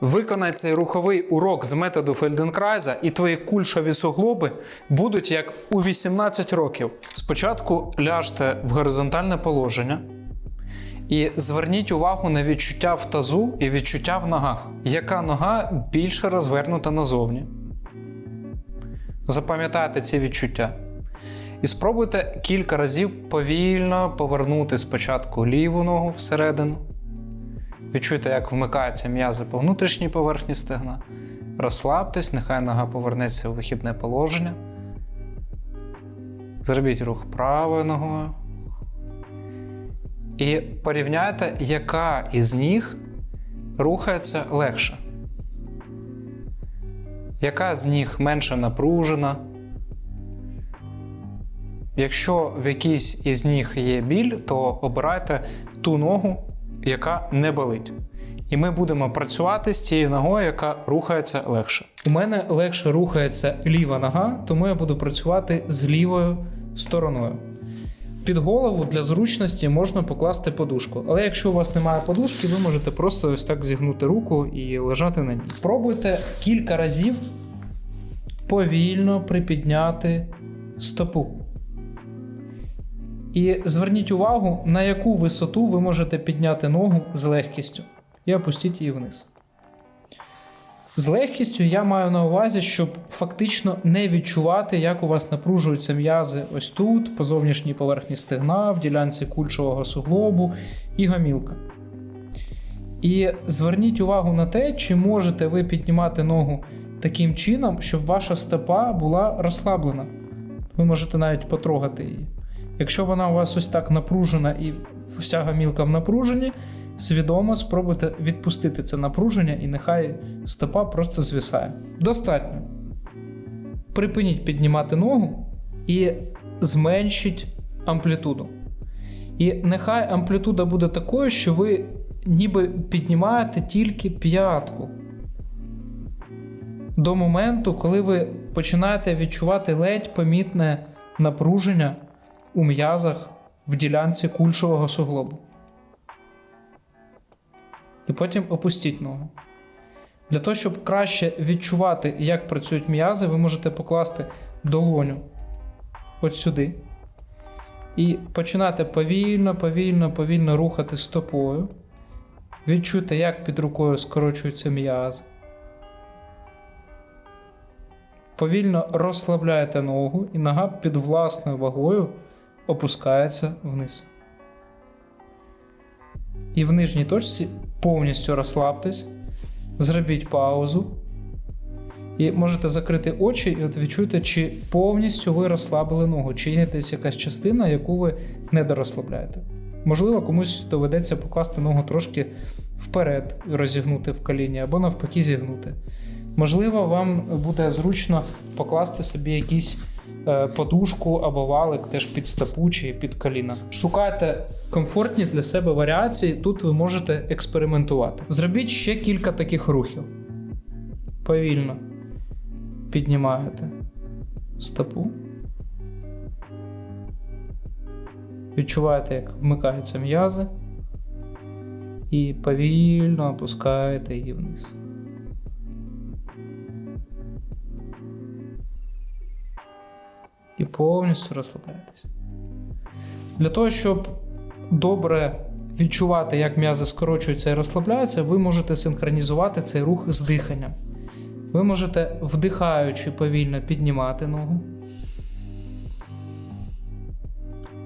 Виконай цей руховий урок з методу Фельденкрайза, і твої кульшові суглоби будуть як у 18 років. Спочатку ляжте в горизонтальне положення і зверніть увагу на відчуття в тазу і відчуття в ногах. Яка нога більше розвернута назовні? Запам'ятайте ці відчуття. І спробуйте кілька разів повільно повернути спочатку ліву ногу всередину. Відчуйте, як вмикаються м'язи по внутрішній поверхні стегна. Розслабтесь, нехай нога повернеться у вихідне положення. Зробіть рух правою ногою. І порівняйте, яка із ніг рухається легше. Яка з ніг менше напружена. Якщо в якійсь із ніг є біль, то обирайте ту ногу, яка не болить. І ми будемо працювати з тією ногою, яка рухається легше. У мене легше рухається ліва нога, тому я буду працювати з лівою стороною. Під голову для зручності можна покласти подушку. Але якщо у вас немає подушки, ви можете просто ось так зігнути руку і лежати на ній. Пробуйте кілька разів повільно припідняти стопу. І зверніть увагу, на яку висоту ви можете підняти ногу з легкістю і опустіть її вниз. З легкістю я маю на увазі, щоб фактично не відчувати, як у вас напружуються м'язи ось тут, по зовнішній поверхні стегна, в ділянці кульшового суглобу і гомілка. І зверніть увагу на те, чи можете ви піднімати ногу таким чином, щоб ваша стопа була розслаблена. Ви можете навіть потрогати її. Якщо вона у вас ось так напружена і вся гамілка в напруженні, свідомо спробуйте відпустити це напруження, і нехай стопа просто звисає. Достатньо. Припиніть піднімати ногу і зменшіть амплітуду. І нехай амплітуда буде такою, що ви ніби піднімаєте тільки п'ятку. До моменту, коли ви починаєте відчувати ледь помітне напруження у м'язах в ділянці кульшового суглобу. І потім опустіть ногу. Для того, щоб краще відчувати, як працюють м'язи, ви можете покласти долоню от сюди. І починати повільно, повільно, повільно рухати стопою. Відчуйте, як під рукою скорочуються м'язи. Повільно розслабляєте ногу, і нога під власною вагою опускається вниз. І в нижній точці повністю розслабтесь, зробіть паузу. І можете закрити очі і от відчуйте, чи повністю ви розслабили ногу, чи є десь якась частина, яку ви не дорозслабляєте. Можливо, комусь доведеться покласти ногу трошки вперед, розігнути в коліні, або навпаки зігнути. Можливо, вам буде зручно покласти собі якісь подушку або валик теж під стопу чи під коліна. Шукайте комфортні для себе варіації, тут ви можете експериментувати. Зробіть ще кілька таких рухів. Повільно піднімаєте стопу. Відчуваєте, як вмикаються м'язи, і повільно опускаєте її вниз. Повністю розслабляєтесь. Для того, щоб добре відчувати, як м'язи скорочуються і розслабляються, ви можете синхронізувати цей рух з диханням. Ви можете, вдихаючи, повільно піднімати ногу.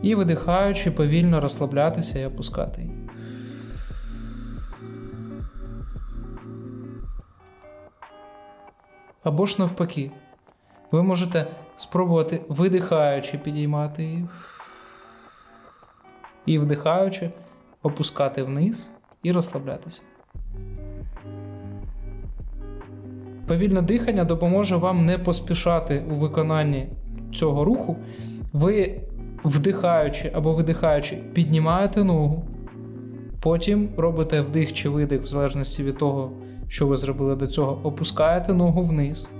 І видихаючи, повільно розслаблятися і опускати її. Або ж навпаки. Ви можете спробувати видихаючи підіймати її. І вдихаючи, опускати вниз і розслаблятися. Повільне дихання допоможе вам не поспішати у виконанні цього руху. Ви, вдихаючи або видихаючи, піднімаєте ногу. Потім робите вдих чи видих, в залежності від того, що ви зробили до цього, опускаєте ногу вниз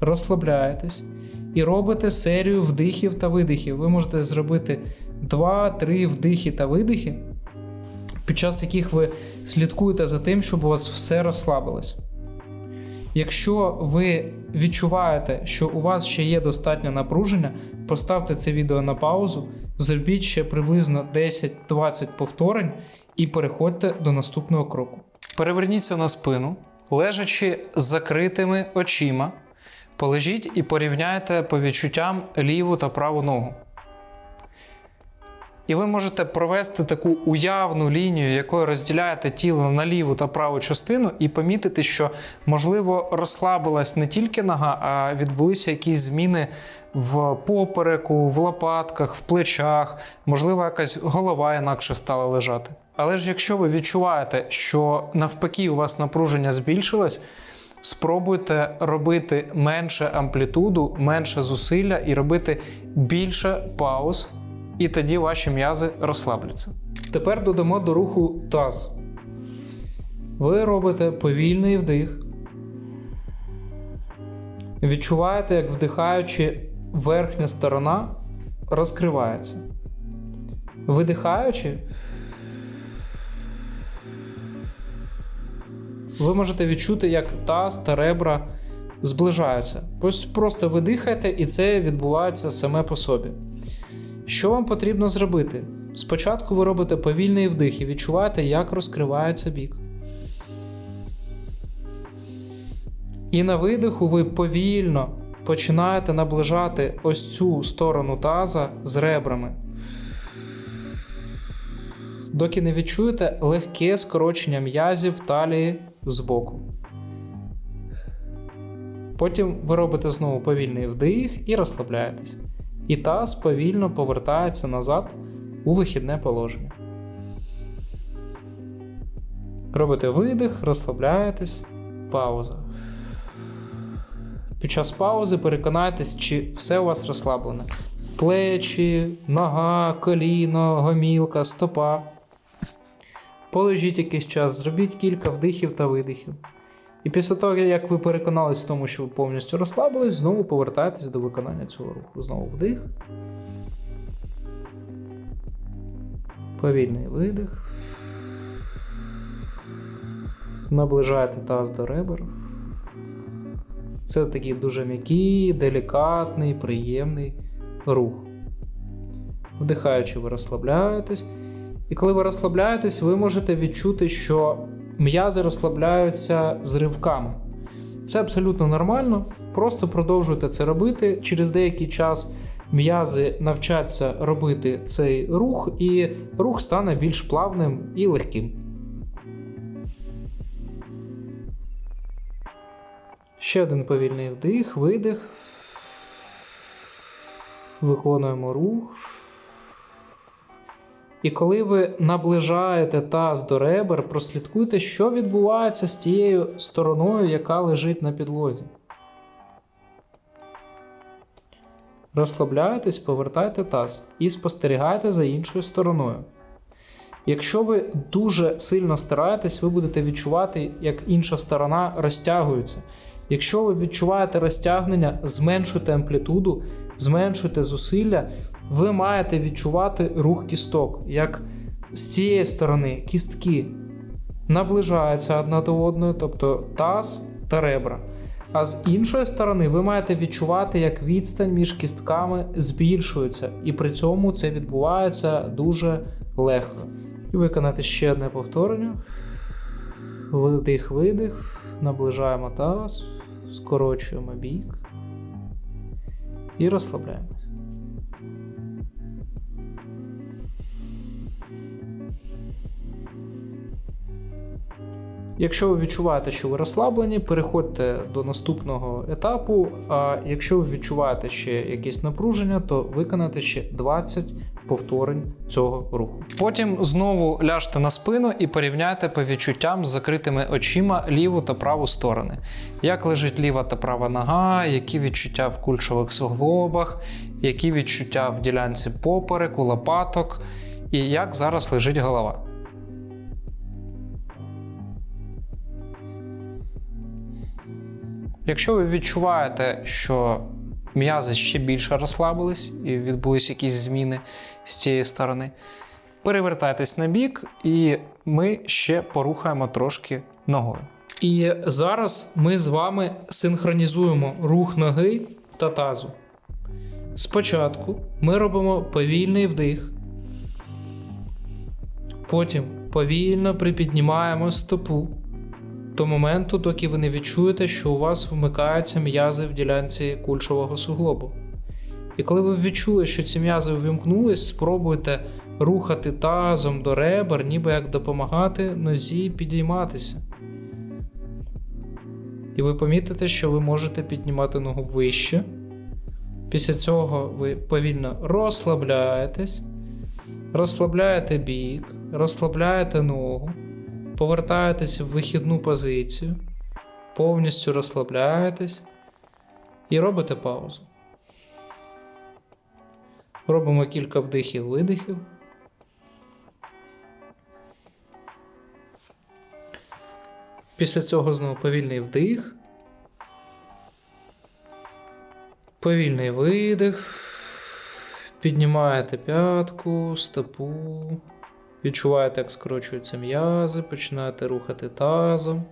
розслабляєтесь і робите серію вдихів та видихів. Ви можете зробити 2-3 вдихи та видихи, під час яких ви слідкуйте за тим, щоб у вас все розслабилось. Якщо ви відчуваєте, що у вас ще є достатньо напруження, поставте це відео на паузу, зробіть ще приблизно 10-20 повторень і переходьте до наступного кроку. Переверніться на спину, лежачи з закритими очима, полежіть і порівняйте по відчуттям ліву та праву ногу. І ви можете провести таку уявну лінію, якою розділяєте тіло на ліву та праву частину, і помітити, що, можливо, розслабилась не тільки нога, а відбулися якісь зміни в попереку, в лопатках, в плечах, можливо, якась голова інакше стала лежати. Але ж якщо ви відчуваєте, що навпаки у вас напруження збільшилось, спробуйте робити менше амплітуду, менше зусилля і робити більше пауз і тоді ваші м'язи розслабляться. Тепер додамо до руху таз. Ви робите повільний вдих. Відчуваєте, як вдихаючи, верхня сторона розкривається. Видихаючи, ви можете відчути, як таз та ребра зближаються. Просто видихайте, і це відбувається саме по собі. Що вам потрібно зробити? Спочатку ви робите повільний вдих і відчуваєте, як розкривається бік. І на видиху ви повільно починаєте наближати ось цю сторону таза з ребрами. Доки не відчуєте легке скорочення м'язів талії збоку. Потім ви робите знову повільний вдих і розслабляєтесь і таз повільно повертається назад у вихідне положення. Робите видих, розслабляєтесь, пауза. Під час паузи переконайтесь, чи все у вас розслаблене. Плечі, нога, коліно, гомілка, стопа. Полежіть якийсь час, зробіть кілька вдихів та видихів. І після того, як ви переконались в тому, що ви повністю розслабились, знову повертайтесь до виконання цього руху. Знову вдих. Повільний видих. Наближаєте таз до ребер. Це такий дуже м'який, делікатний, приємний рух. Вдихаючи, ви розслабляєтесь. І коли ви розслабляєтесь, ви можете відчути, що м'язи розслабляються з ривками. Це абсолютно нормально. Просто продовжуйте це робити. Через деякий час м'язи навчаться робити цей рух, і рух стане більш плавним і легким. Ще один повільний вдих, видих. Виконуємо рух. І коли ви наближаєте таз до ребер, прослідкуйте, що відбувається з тією стороною, яка лежить на підлозі. Розслабляєтесь, повертайте таз і спостерігайте за іншою стороною. Якщо ви дуже сильно стараєтесь, ви будете відчувати, як інша сторона розтягується. Якщо ви відчуваєте розтягнення, зменшуйте амплітуду, зменшуйте зусилля, ви маєте відчувати рух кісток, як з цієї сторони кістки наближаються одна до одної, тобто таз та ребра. А з іншої сторони, ви маєте відчувати, як відстань між кістками збільшується, і при цьому це відбувається дуже легко. І виконати ще одне повторення. Вдих, видих, наближаємо таз, скорочуємо бік і розслабляємось. Якщо ви відчуваєте, що ви розслаблені, переходьте до наступного етапу. А якщо ви відчуваєте ще якесь напруження, то виконайте ще 20 повторень цього руху. Потім знову ляжте на спину і порівняйте по відчуттям з закритими очима ліву та праву сторони. Як лежить ліва та права нога, які відчуття в кульшових суглобах, які відчуття в ділянці попереку, лопаток, і як зараз лежить голова. Якщо ви відчуваєте, що м'язи ще більше розслабились і відбулись якісь зміни з цієї сторони, Перевертайтесь на бік, і ми ще порухаємо трошки ногою. І зараз ми з вами синхронізуємо рух ноги та тазу. Спочатку ми робимо повільний вдих. Потім повільно припіднімаємо стопу до моменту, доки ви не відчуєте, що у вас вмикаються м'язи в ділянці кульшового суглобу. І коли ви відчули, що ці м'язи увімкнулись, спробуйте рухати тазом до ребер, ніби як допомагати нозі підійматися. І ви помітите, що ви можете піднімати ногу вище. Після цього ви повільно розслабляєтесь, розслабляєте бік, розслабляєте ногу, повертаєтесь в вихідну позицію, повністю розслабляєтесь і робите паузу. Робимо кілька вдихів-видихів. Після цього знову повільний вдих. Повільний видих. Піднімаєте п'ятку, стопу. Відчуваєте, як скорочуються м'язи, починаєте рухати тазом.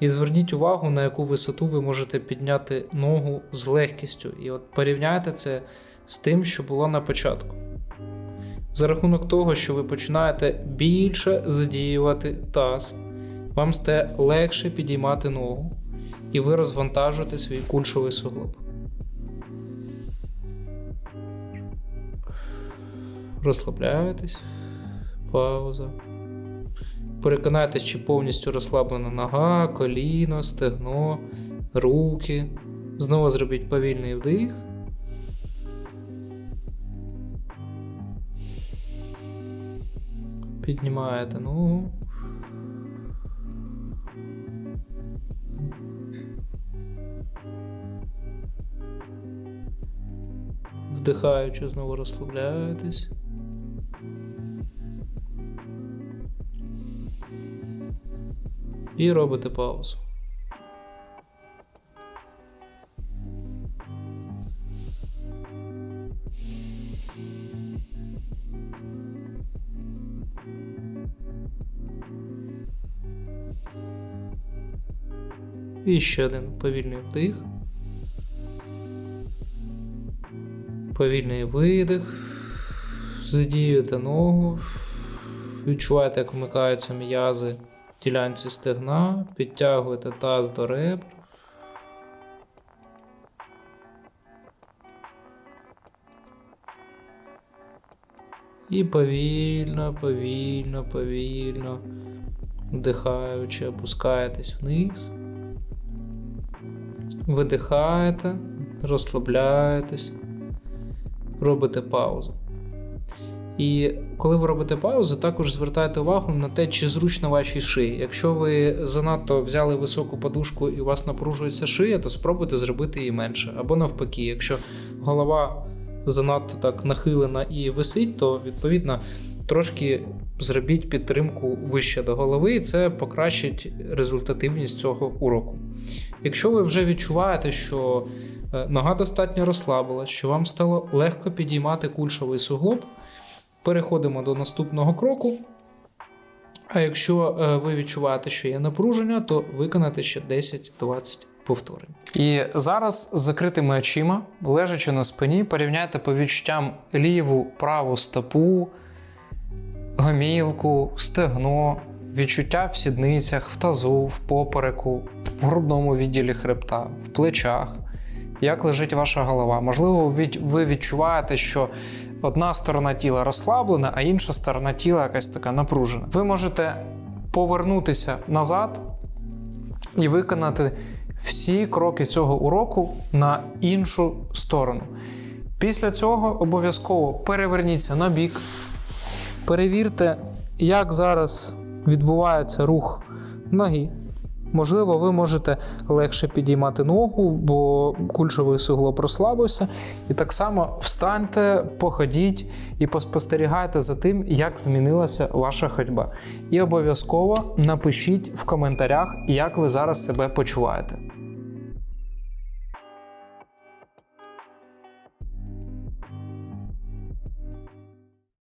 І зверніть увагу, на яку висоту ви можете підняти ногу з легкістю. І от порівняйте це з тим, що було на початку. За рахунок того, що ви починаєте більше задіювати таз, вам стає легше підіймати ногу, і ви розвантажуєте свій кульшовий суглоб. Розслабляєтесь. Пауза. Переконайтесь, чи повністю розслаблена нога, коліно, стегно, руки. Знову зробіть повільний вдих. Піднімаєте ногу. Вдихаючи, знову розслабляєтесь. І робите паузу. І ще один повільний вдих. Повільний видих. Задіюєте ногу. Відчуваєте, як вмикаються м'язи ділянці стегна, підтягуєте таз до ребр. І повільно, повільно, повільно, вдихаючи, опускаєтесь вниз. Видихаєте, розслабляєтесь, робите паузу. І коли ви робите паузу, також звертайте увагу на те, чи зручно вашій шиї. Якщо ви занадто взяли високу подушку і у вас напружується шия, то спробуйте зробити її менше. Або навпаки, якщо голова занадто так нахилена і висить, то відповідно трошки зробіть підтримку вище до голови, і це покращить результативність цього уроку. Якщо ви вже відчуваєте, що е, нога достатньо розслабилась, що вам стало легко підіймати кульшовий суглоб, переходимо до наступного кроку. А якщо е, ви відчуваєте, що є напруження, то виконати ще 10-20 повторень. І зараз з закритими очима, лежачи на спині, порівняйте по відчуттям ліву праву стопу, гомілку, стегно, відчуття в сідницях, в тазу, в попереку, в грудному відділі хребта, в плечах. Як лежить ваша голова? Можливо, ви відчуваєте, що одна сторона тіла розслаблена, а інша сторона тіла якась така напружена. Ви можете повернутися назад і виконати всі кроки цього уроку на іншу сторону. Після цього обов'язково переверніться на бік, Перевірте, як зараз відбувається рух ноги. Можливо, ви можете легше підіймати ногу, бо кульшовий суглоб розслабився. І так само встаньте, походіть і поспостерігайте за тим, як змінилася ваша ходьба. І обов'язково напишіть в коментарях, як ви зараз себе почуваєте.